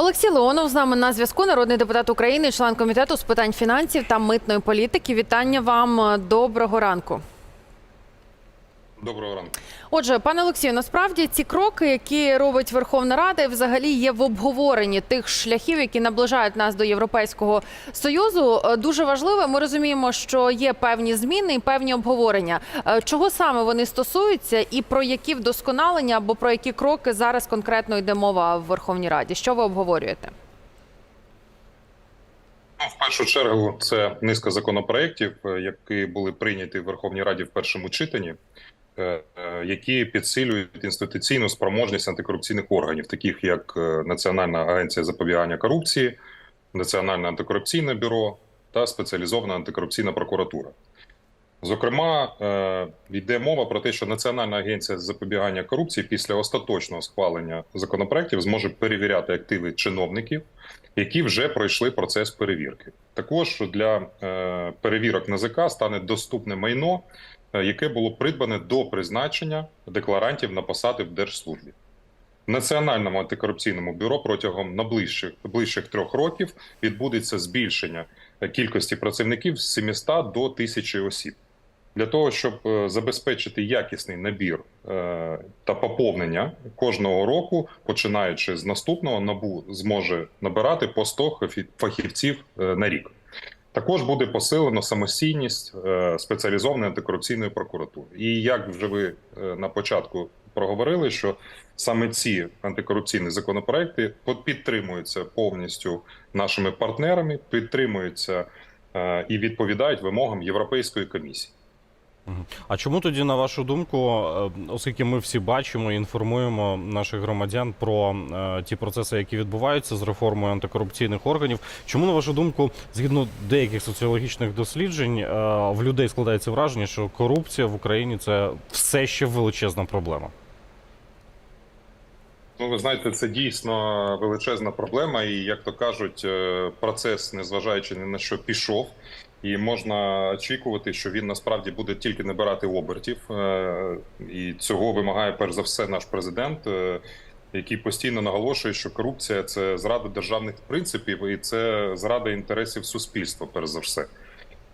Олексій Леонов з нами на зв'язку. Народний депутат України, член комітету з питань фінансів та митної політики. Вітання вам. Доброго ранку. Доброго ранку. Отже, пане Олексію, насправді ці кроки, які робить Верховна Рада, взагалі є в обговоренні тих шляхів, які наближають нас до Європейського союзу. Е, Дуже важливо. Ми розуміємо, що є певні зміни і певні обговорення. Е, Чого саме вони стосуються, і про які вдосконалення або про які кроки зараз конкретно йде мова в Верховній Раді? Що ви обговорюєте? Ну, в першу чергу, це низка законопроєктів, е, які були прийняті в Верховній Раді в першому читанні, які підсилюють інституційну спроможність антикорупційних органів, таких як е, Національна агенція запобігання корупції, Національне антикорупційне бюро та спеціалізована антикорупційна прокуратура. Зокрема, е, йде мова про те, що Національна агенція з запобігання корупції після остаточного схвалення законопроєктів зможе перевіряти активи чиновників, які вже пройшли процес перевірки. Також для е, перевірок НАЗК стане доступне майно, е, яке було придбане до призначення декларантів на посади в держслужбі. В Національному антикорупційному бюро протягом найближчих ближчих трьох років відбудеться збільшення е, кількості працівників з 700 до 1000 осіб. Для того щоб е, забезпечити якісний набір е, та поповнення кожного року, починаючи з наступного, набу зможе набирати по 100 фахівців е, на рік. Також буде посилено самостійність е, спеціалізованої антикорупційної прокуратури. І як вже ви е, на початку проговорили, що саме ці антикорупційні законопроекти підтримуються повністю нашими партнерами, підтримуються е, і відповідають вимогам Європейської комісії. А чому тоді, на вашу думку, е, оскільки ми всі бачимо і інформуємо наших громадян про е, ті процеси, які відбуваються з реформою антикорупційних органів, чому на вашу думку, згідно деяких соціологічних досліджень, е, в людей складається враження, що корупція в Україні це все ще величезна проблема? Ну, ви знаєте, це дійсно величезна проблема, і як то кажуть, процес, незважаючи ні на що пішов, і можна очікувати, що він насправді буде тільки набирати обертів. Е, І цього вимагає перш за все наш президент, е, який постійно наголошує, що корупція це зрада державних принципів і це зрада інтересів суспільства, перш за все.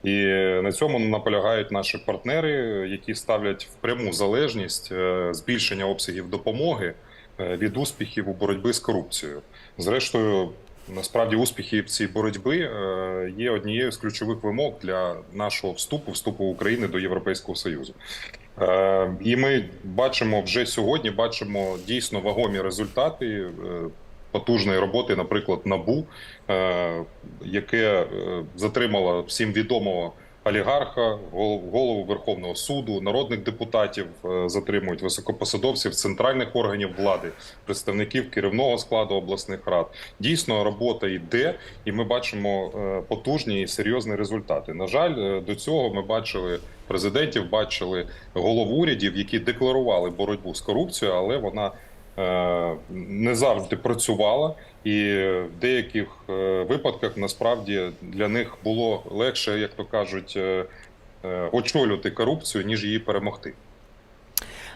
І на цьому наполягають наші партнери, які ставлять в пряму залежність е, збільшення обсягів допомоги від успіхів у боротьбі з корупцією. Зрештою, насправді успіхи в цій боротьбі е, є однією з ключових вимог для нашого вступу, вступу України до Європейського Союзу. Е, І ми бачимо вже сьогодні, бачимо дійсно вагомі результати. е, Потужної роботи, наприклад, набу, яке затримало всім відомого олігарха, гол- голову Верховного суду, народних депутатів е, затримують високопосадовців центральних органів влади, представників керівного складу обласних рад. Дійсно, робота йде, і ми бачимо е, потужні і серйозні результати. На жаль, е, до цього ми бачили президентів, бачили голов урядів, які декларували боротьбу з корупцією, але вона не завжди працювала, і в деяких е, випадках насправді для них було легше, як то кажуть, е, е, очолювати корупцію, ніж її перемогти.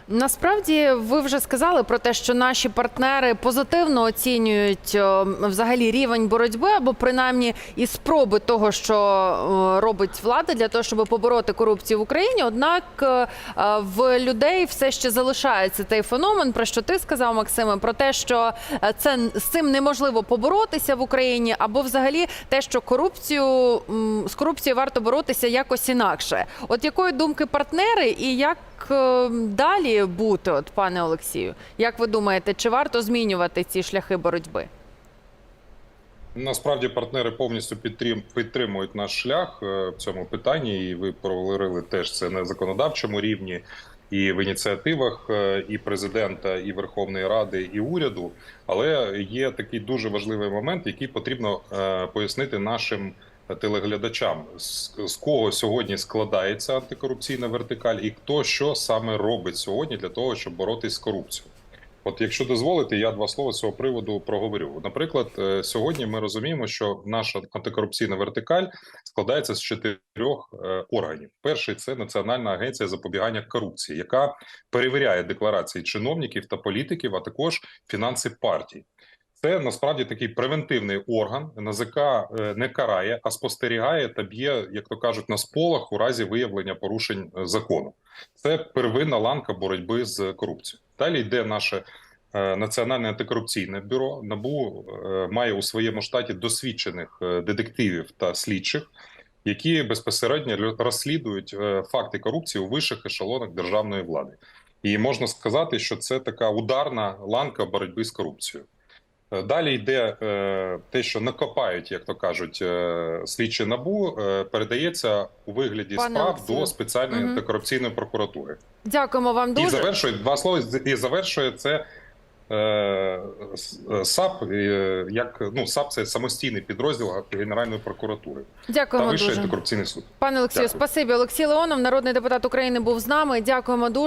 Насправді, ви вже сказали про те, що наші партнери позитивно оцінюють е, взагалі рівень боротьби або принаймні і спроби того, що е, робить влада для того, щоб побороти корупцію в Україні. Однак е, в людей все ще залишається цей феномен, про що ти сказав, Максиме, про те, що це з цим неможливо поборотися в Україні, або взагалі те, що корупцію з корупцією варто боротися якось інакше. От якої думки партнери, і як е, далі бути, от пане Олексію? Як ви думаєте, чи варто змінювати ці шляхи боротьби? Насправді партнери повністю підтрим- підтримують наш шлях е, в цьому питанні, і ви проговорили теж це на законодавчому рівні, і в ініціативах е, і президента, і Верховної Ради, і уряду. Але є такий дуже важливий момент, який потрібно пояснити нашим телеглядачам, з, кого сьогодні складається антикорупційна вертикаль, і хто що саме робить сьогодні для того, щоб боротись з корупцією. От, якщо дозволите, я два слова з цього приводу проговорю. Наприклад, е, сьогодні ми розуміємо, що наша антикорупційна вертикаль складається з чотирьох е, органів. Перший це Національна агенція запобігання корупції, яка перевіряє декларації чиновників та політиків, а також фінанси партій. Це насправді такий превентивний орган. НАЗК е, не карає, а спостерігає та б'є, як то кажуть, на сполох у разі виявлення порушень е, закону. Це первинна ланка боротьби з корупцією. Далі йде наше е, національне антикорупційне бюро. Набу має у своєму штаті досвідчених детективів та слідчих, які безпосередньо розслідують факти корупції у вищих ешелонах державної влади. І можна сказати, що це така ударна ланка боротьби з корупцією. Е, Далі йде е, те, що накопають, як то кажуть, е, слідчі набу, передається у вигляді Пане справ Олексію. до спеціальної Мгм. антикорупційної прокуратури. Дякуємо вам І дуже. завершує два слова. І завершує це е, САП. Як ну САП це самостійний підрозділ Генеральної прокуратури та Дякуємо Вищий дуже. антикорупційний суд. Пане Олексію, Дякую. спасибі. Олексій Леонов, народний депутат України, був з нами. Дякуємо дуже.